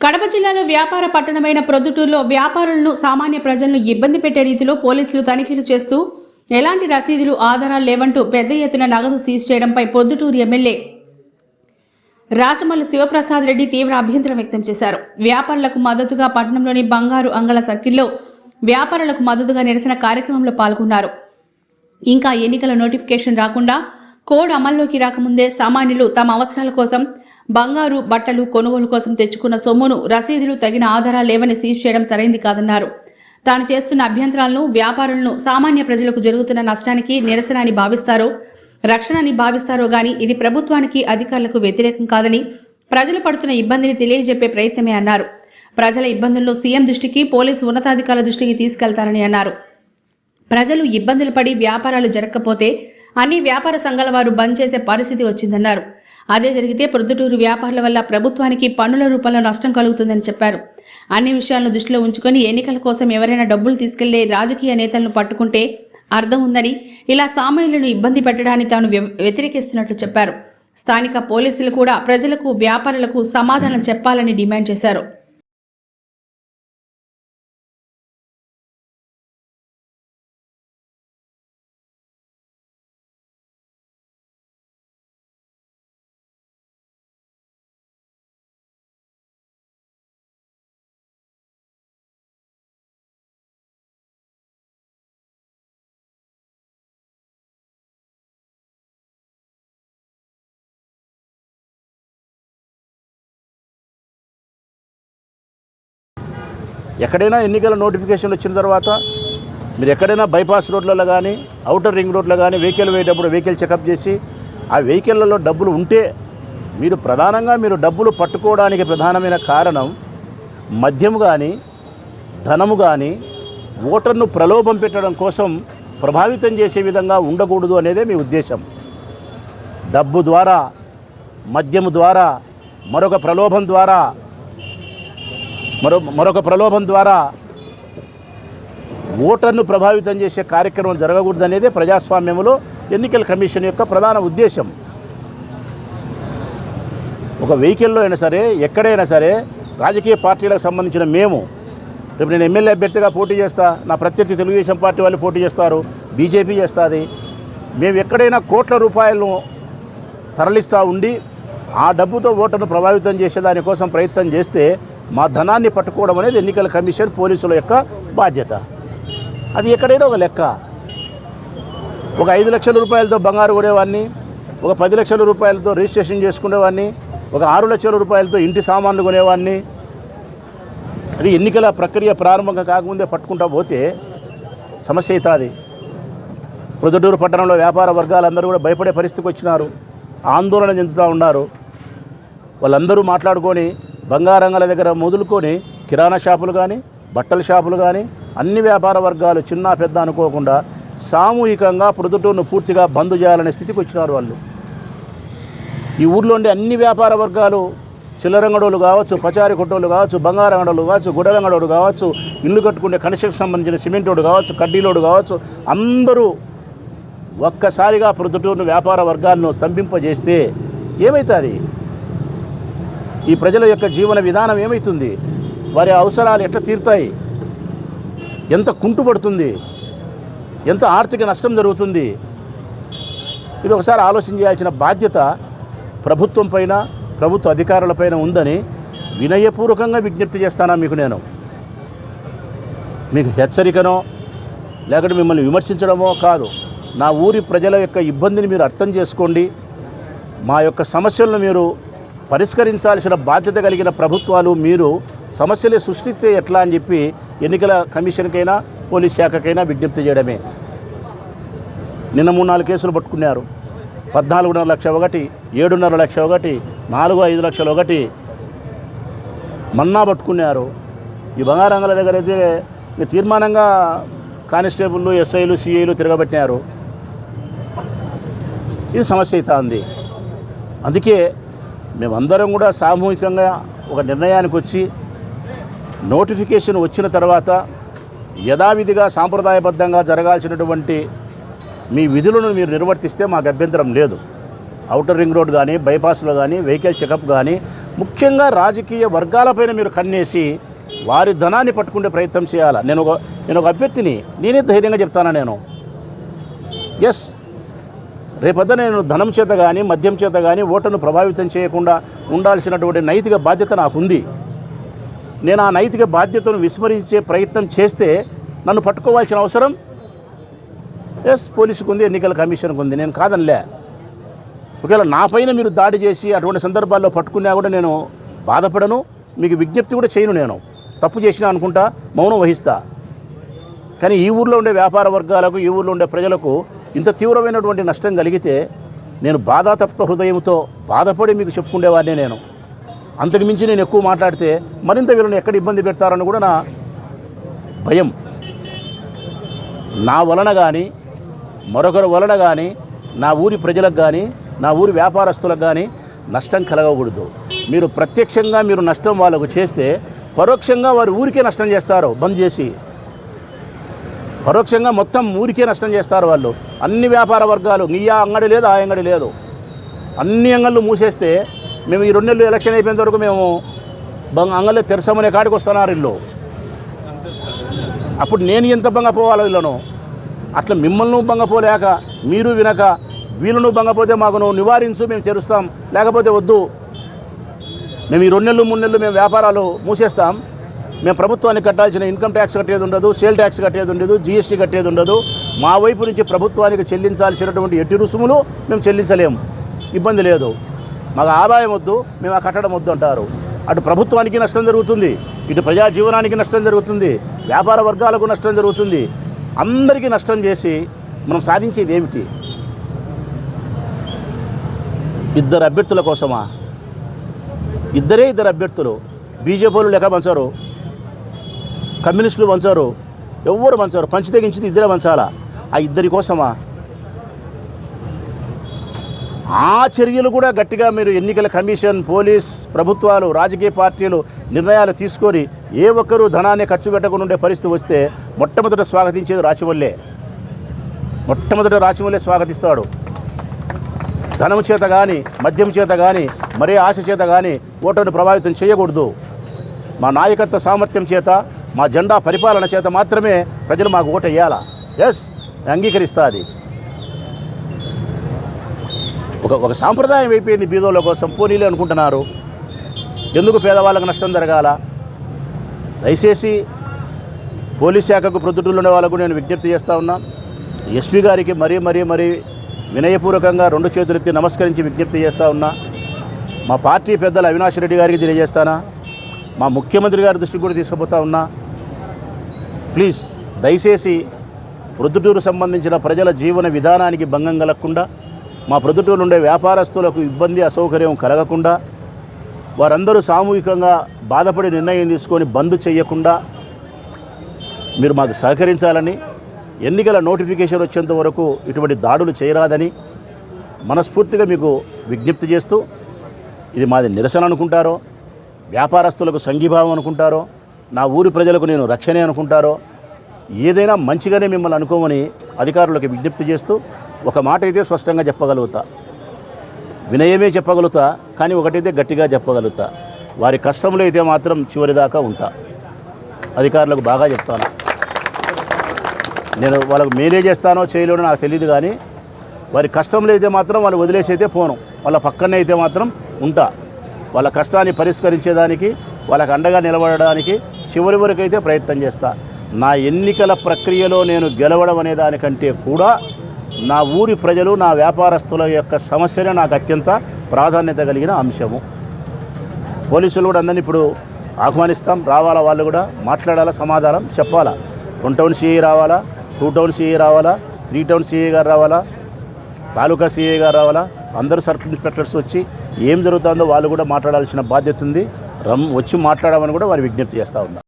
కడప జిల్లాలో వ్యాపార పట్టణమైన ప్రొద్దుటూరులో వ్యాపారులను సామాన్య ప్రజలను ఇబ్బంది పెట్టే రీతిలో పోలీసులు తనిఖీలు చేస్తూ ఎలాంటి రసీదులు ఆధారాలు లేవంటూ పెద్ద ఎత్తున నగదు సీజ్ చేయడంపై పొద్దుటూరు ఎమ్మెల్యే రాచమల్లు శివప్రసాద్ రెడ్డి తీవ్ర అభ్యంతరం వ్యక్తం చేశారు. వ్యాపారులకు మద్దతుగా పట్టణంలోని బంగారు అంగళ సర్కిల్లో వ్యాపారులకు మద్దతుగా నిరసన కార్యక్రమంలో పాల్గొన్నారు. ఇంకా ఎన్నికల నోటిఫికేషన్ రాకుండా కోడ్ అమల్లోకి రాకముందే సామాన్యులు తమ అవసరాల కోసం బంగారు బట్టలు కొనుగోలు కోసం తెచ్చుకున్న సొమ్మును రసీదులు తగిన ఆధారాలు లేవని సీజ్ చేయడం సరైంది కాదన్నారు. తాను చేస్తున్న అభ్యంతరాలను వ్యాపారులను సామాన్య ప్రజలకు జరుగుతున్న నష్టానికి నిరసన అని భావిస్తారో రక్షణ అని భావిస్తారో గాని ఇది ప్రభుత్వానికి అధికారులకు వ్యతిరేకం కాదని ప్రజలు పడుతున్న ఇబ్బందిని తెలియజెప్పే ప్రయత్నమే అన్నారు. ప్రజల ఇబ్బందులను సీఎం దృష్టికి పోలీసు ఉన్నతాధికారుల దృష్టికి తీసుకెళ్తారని అన్నారు. ప్రజలు ఇబ్బందులు పడి వ్యాపారాలు జరగకపోతే అన్ని వ్యాపార సంఘాల వారు బంద్ చేసే పరిస్థితి వచ్చిందన్నారు. అదే జరిగితే ప్రొద్దుటూరు వ్యాపారుల వల్ల ప్రభుత్వానికి పన్నుల రూపంలో నష్టం కలుగుతుందని చెప్పారు. అన్ని విషయాలను దృష్టిలో ఉంచుకొని ఎన్నికల కోసం ఎవరైనా డబ్బులు తీసుకెళ్ళే రాజకీయ నేతలను పట్టుకుంటే అర్థం ఉందని ఇలా సామాన్యులను ఇబ్బంది పెట్టడాన్ని తాను వ్య- వ్యతిరేకిస్తున్నట్లు చెప్పారు. స్థానిక పోలీసులు కూడా ప్రజలకు వ్యాపారులకు సమాధానం చెప్పాలని డిమాండ్ చేశారు. ఎక్కడైనా ఎన్నికల నోటిఫికేషన్ వచ్చిన తర్వాత మీరు ఎక్కడైనా బైపాస్ రోడ్లలో కానీ అవుటర్ రింగ్ రోడ్లో కానీ వెహికల్ వేయటప్పుడు వెహికల్ చెకప్ చేసి ఆ వెహికల్లలో డబ్బులు ఉంటే మీరు ప్రధానంగా మీరు డబ్బులు పట్టుకోవడానికి ప్రధానమైన కారణం మద్యం కానీ ధనము కానీ ఓటర్ను ప్రలోభం పెట్టడం కోసం ప్రభావితం చేసే విధంగా ఉండకూడదు అనేదే మీ ఉద్దేశం. డబ్బు ద్వారా మద్యము ద్వారా మరొక ప్రలోభం ద్వారా మరో మరొక ప్రలోభం ద్వారా ఓటర్ను ప్రభావితం చేసే కార్యక్రమం జరగకూడదనేదే ప్రజాస్వామ్యంలో ఎన్నికల కమిషన్ యొక్క ప్రధాన ఉద్దేశం. ఒక వెహికల్లో అయినా సరే ఎక్కడైనా సరే రాజకీయ పార్టీలకు సంబంధించిన మేము రేపు నేను ఎమ్మెల్యే అభ్యర్థిగా పోటీ చేస్తా నా ప్రత్యర్థి తెలుగుదేశం పార్టీ వాళ్ళు పోటీ చేస్తారు బీజేపీ చేస్తుంది. మేము ఎక్కడైనా కోట్ల రూపాయలను తరలిస్తూ ఉండి ఆ డబ్బుతో ఓటర్ను ప్రభావితం చేసే దానికోసం ప్రయత్నం చేస్తే మా ధనాన్ని పట్టుకోవడం అనేది ఎన్నికల కమిషన్ పోలీసుల యొక్క బాధ్యత. అది ఎక్కడైనా ఒక లెక్క. ఒక ఐదు లక్షల రూపాయలతో బంగారు కొనేవాడిని ఒక పది లక్షల రూపాయలతో రిజిస్ట్రేషన్ చేసుకునేవాడిని ఒక ఆరు లక్షల రూపాయలతో ఇంటి సామాన్లు కొనేవాడిని అది ఎన్నికల ప్రక్రియ ప్రారంభంగా కాకముందే పట్టుకుంటా పోతే సమస్య అవుతుంది. ప్రొద్దుటూరు పట్టణంలో వ్యాపార వర్గాలందరూ కూడా భయపడే పరిస్థితికి వచ్చినారు. ఆందోళన చెందుతూ ఉన్నారు. వాళ్ళందరూ మాట్లాడుకొని బంగారంగల దగ్గర మొదలుకొని కిరాణా షాపులు కానీ బట్టల షాపులు కానీ అన్ని వ్యాపార వర్గాలు చిన్న పెద్ద అనుకోకుండా సామూహికంగా ప్రొద్దుటూరును పూర్తిగా బంద్ చేయాలనే స్థితికి వచ్చినారు వాళ్ళు. ఈ ఊర్లో ఉండే అన్ని వ్యాపార వర్గాలు చిల్లరంగడోళ్ళు కావచ్చు పచారి కొట్టోళ్ళు కావచ్చు బంగారంగడోళ్ళు కావచ్చు గుడరంగడోడు కావచ్చు ఇల్లు కట్టుకునే కన్స్ట్రక్షన్ సంబంధించిన సిమెంటోడు కావచ్చు కడ్డీలోడు కావచ్చు అందరూ ఒక్కసారిగా ప్రొద్దుటూరును వ్యాపార వర్గాలను స్తంభింపజేస్తే ఏమవుతుంది ఈ ప్రజల యొక్క జీవన విధానం ఏమవుతుంది వారి అవసరాలు ఎట్లా తీరుతాయి? ఎంత కుంటుపడుతుంది? ఎంత ఆర్థిక నష్టం జరుగుతుంది? ఇది ఒకసారి ఆలోచన చేయాల్సిన బాధ్యత ప్రభుత్వం పైన ప్రభుత్వ అధికారులపైన ఉందని వినయపూర్వకంగా విజ్ఞప్తి చేస్తానా మీకు నేను? మీకు హెచ్చరికనో లేకపోతే మిమ్మల్ని విమర్శించడమో కాదు. నా ఊరి ప్రజల యొక్క ఇబ్బందిని మీరు అర్థం చేసుకోండి. మా యొక్క సమస్యలను మీరు పరిష్కరించాల్సిన బాధ్యత కలిగిన ప్రభుత్వాలు మీరు సమస్యలు సృష్టిస్తే ఎట్లా అని చెప్పి ఎన్నికల కమిషన్కైనా పోలీస్ శాఖకైనా విజ్ఞప్తి చేయడమే. నిన్న మూడు నాలుగు కేసులు పట్టుకున్నారు. పద్నాలుగున్నర లక్ష ఒకటి ఏడున్నర లక్ష ఒకటి నాలుగు ఐదు లక్షలు ఒకటి మన్నా పట్టుకున్నారు. ఈ బంగారంగల దగ్గర అయితే తీర్మానంగా కానిస్టేబుల్లు ఎస్ఐలు సిఐలు తిరగబెట్టినారు. ఇది సమస్య అవుతుంది అందుకే మేమందరం కూడా సామూహికంగా ఒక నిర్ణయానికి వచ్చి నోటిఫికేషన్ వచ్చిన తర్వాత యథావిధిగా సాంప్రదాయబద్ధంగా జరగాల్సినటువంటి మీ విధులను మీరు నిర్వర్తిస్తే మాకు అభ్యంతరం లేదు. అవుటర్ రింగ్ రోడ్ కానీ బైపాస్లో కానీ వెహికల్ చెకప్ కానీ ముఖ్యంగా రాజకీయ వర్గాలపైన మీరు కన్నేసి వారి ధనాన్ని పట్టుకునే ప్రయత్నం చేయాలా? నేను ఒక నేను ఒక అభ్యర్థిని. నేనే ధైర్యంగా చెప్తానా నేను? ఎస్ రేపొద్దు నేను ధనం చేత కానీ మద్యం చేత కానీ ఓటర్ను ప్రభావితం చేయకుండా ఉండాల్సినటువంటి నైతిక బాధ్యత నాకుంది. నేను ఆ నైతిక బాధ్యతను విస్మరించే ప్రయత్నం చేస్తే నన్ను పట్టుకోవాల్సిన అవసరం? ఎస్ పోలీసుకు ఉంది ఎన్నికల కమిషన్కు ఉంది నేను కాదనిలే. ఒకవేళ నాపైన మీరు దాడి చేసి అటువంటి సందర్భాల్లో పట్టుకున్నా కూడా నేను బాధపడను మీకు విజ్ఞప్తి కూడా చేయను నేను. తప్పు చేసినా అనుకుంటా మౌనం వహిస్తా. కానీ ఈ ఊర్లో ఉండే వ్యాపార వర్గాలకు ఈ ఊర్లో ఉండే ప్రజలకు ఇంత తీవ్రమైనటువంటి నష్టం కలిగితే నేను బాధాతప్త హృదయంతో బాధపడి మీకు చెప్పుకునేవాడినే నేను. అంతకు మించి నేను ఎక్కువ మాట్లాడితే మరింత వీళ్ళని ఎక్కడ ఇబ్బంది పెడతారని కూడా నా భయం. నా వలన కానీ మరొకరి వలన కానీ నా ఊరి ప్రజలకు కానీ నా ఊరి వ్యాపారస్తులకు కానీ నష్టం కలగకూడదు. మీరు ప్రత్యక్షంగా మీరు నష్టం వాళ్ళకు చేస్తే పరోక్షంగా వారి ఊరికే నష్టం చేస్తారు బంద్ చేసి. పరోక్షంగా మొత్తం ఊరికే నష్టం చేస్తారు వాళ్ళు. అన్ని వ్యాపార వర్గాలు నీ ఆ అంగడి లేదు ఆ అంగడి లేదు. అన్ని అంగళ్ళు మూసేస్తే మేము ఈ రెండు నెలలు ఎలక్షన్ అయిపోయేంత వరకు మేము బంగ అంగళ్ళు తెరసమనే కాడికి వస్తున్నారు ఇల్లు అప్పుడు నేను ఎంత బంగపోవాలి వీళ్ళను? అట్లా మిమ్మల్ని బంగపోలేక మీరు వినక వీళ్ళను బంగపోతే మాకు నువ్వు నివారించు మేము చేరుస్తాం. లేకపోతే వద్దు. మేము ఈ రెండు నెలలు మూడు నెలలు మేము వ్యాపారాలు మూసేస్తాం. మేము ప్రభుత్వానికి కట్టాల్సిన ఇన్కమ్ ట్యాక్స్ కట్టేది ఉండదు సేల్ ట్యాక్స్ కట్టేది ఉండదు జీఎస్టీ కట్టేది ఉండదు. మా వైపు నుంచి ప్రభుత్వానికి చెల్లించాల్సినటువంటి ఎట్టి రుసుములు మేము చెల్లించలేము. ఇబ్బంది లేదు. మాకు ఆదాయం వద్దు మేము ఆ కట్టడం వద్దు అంటారు. అటు ప్రభుత్వానికి నష్టం జరుగుతుంది ఇటు ప్రజా జీవనానికి నష్టం జరుగుతుంది వ్యాపార వర్గాలకు నష్టం జరుగుతుంది. అందరికీ నష్టం చేసి మనం సాధించేది ఏమిటి? ఇద్దరు అభ్యర్థుల కోసమా? ఇద్దరే ఇద్దరు అభ్యర్థులు. బీజేపీలు లెక్క పంచారు. కమ్యూనిస్టులు పంచారు ఎవ్వరు పంచారు పంచి తెగించింది ఇద్దరే పంచాలా? ఆ ఇద్దరి కోసమా? ఆ చర్యలు కూడా గట్టిగా మీరు ఎన్నికల కమిషన్ పోలీస్ ప్రభుత్వాలు రాజకీయ పార్టీలు నిర్ణయాలు తీసుకొని ఏ ఒక్కరూ ధనాన్ని ఖర్చు పెట్టకుండా ఉండే పరిస్థితి వస్తే మొట్టమొదట స్వాగతించేది రాచివల్లే మొట్టమొదట రాచివల్లే స్వాగతిస్తాడు. ధనం చేత కానీ మద్యం చేత కానీ మరే ఆశ చేత కానీ ఓటర్ను ప్రభావితం చేయకూడదు. మా నాయకత్వ సామర్థ్యం చేత మా జెండా పరిపాలన చేత మాత్రమే ప్రజలు మాకు ఓటు ఎస్ అంగీకరిస్తా అది ఒక ఒక సాంప్రదాయం అయిపోయింది బీదోళ్ళ కోసం. పోనీలే అనుకుంటున్నారు. ఎందుకు పేదవాళ్ళకు నష్టం జరగాల? దయచేసి పోలీస్ శాఖకు ప్రొద్దుటూళ్ళు ఉండే వాళ్ళకు నేను విజ్ఞప్తి చేస్తా ఉన్నా. ఎస్పీ గారికి మరీ మరీ మరీ వినయపూర్వకంగా రెండు చేతులెత్తి నమస్కరించి విజ్ఞప్తి చేస్తా ఉన్నా. మా పార్టీ పెద్దలు అవినాష్ రెడ్డి గారికి తెలియజేస్తానా? మా ముఖ్యమంత్రి గారి దృష్టికి కూడా తీసుకుపోతా ఉన్నా. ప్లీజ్ దయచేసి ప్రొద్దుటూరు సంబంధించిన ప్రజల జీవన విధానానికి భంగం కలగకుండా మా ప్రొద్దుటూరు ఉండే వ్యాపారస్తులకు ఇబ్బంది అసౌకర్యం కలగకుండా వారందరూ సామూహికంగా బాధపడి నిర్ణయం తీసుకొని బంద్ చేయకుండా మీరు మాకు సహకరించాలని ఎన్నికల నోటిఫికేషన్ వచ్చేంత వరకు ఇటువంటి దాడులు చేయరాదని మనస్ఫూర్తిగా మీకు విజ్ఞప్తి చేస్తూ ఇది మాది నిరసన అనుకుంటారో. వ్యాపారస్తులకు సంఘీభావం అనుకుంటారో నా ఊరి ప్రజలకు నేను రక్షణే అనుకుంటారో ఏదైనా మంచిగానే మిమ్మల్ని అనుకోమని అధికారులకు విజ్ఞప్తి చేస్తూ ఒక మాట అయితే స్పష్టంగా చెప్పగలుగుతా. వినయమే చెప్పగలుగుతా కానీ ఒకటైతే గట్టిగా చెప్పగలుగుతా. వారి కష్టంలో అయితే మాత్రం చివరిదాకా ఉంటా. అధికారులకు బాగా చెప్తాను. నేను వాళ్ళకు మేలే చేస్తానో చేయలేనో నాకు తెలియదు కానీ వారి కష్టంలో అయితే మాత్రం వాళ్ళు వదిలేసి అయితే పోను. వాళ్ళ పక్కనే అయితే మాత్రం ఉంటా. వాళ్ళ కష్టాన్ని పరిష్కరించేదానికి వాళ్ళకి అండగా నిలబడడానికి చివరి వరకు అయితే ప్రయత్నం చేస్తా. నా ఎన్నికల ప్రక్రియలో నేను గెలవడం అనే దానికంటే కూడా నా ఊరి ప్రజలు నా వ్యాపారస్తుల యొక్క సమస్యనే నాకు అత్యంత ప్రాధాన్యత కలిగిన అంశము. పోలీసులు కూడా అందరినీ ఇప్పుడు ఆహ్వానిస్తాం. రావాలా వాళ్ళు కూడా మాట్లాడాలా సమాధానం చెప్పాలా? వన్ టౌన్ సిఐ రావాలా? టూ టౌన్ సిఐ రావాలా? త్రీ టౌన్ సిఐ గారు రావాలా? తాలూకా సిఐ గారు రావాలా? అందరూ సర్కిల్ ఇన్స్పెక్టర్స్ వచ్చి ఏం జరుగుతుందో వాళ్ళు కూడా మాట్లాడాల్సిన బాధ్యత ఉంది. రమ్ వచ్చి మాట్లాడమని కూడా వారి విజ్ఞప్తి చేస్తూ ఉన్నారు.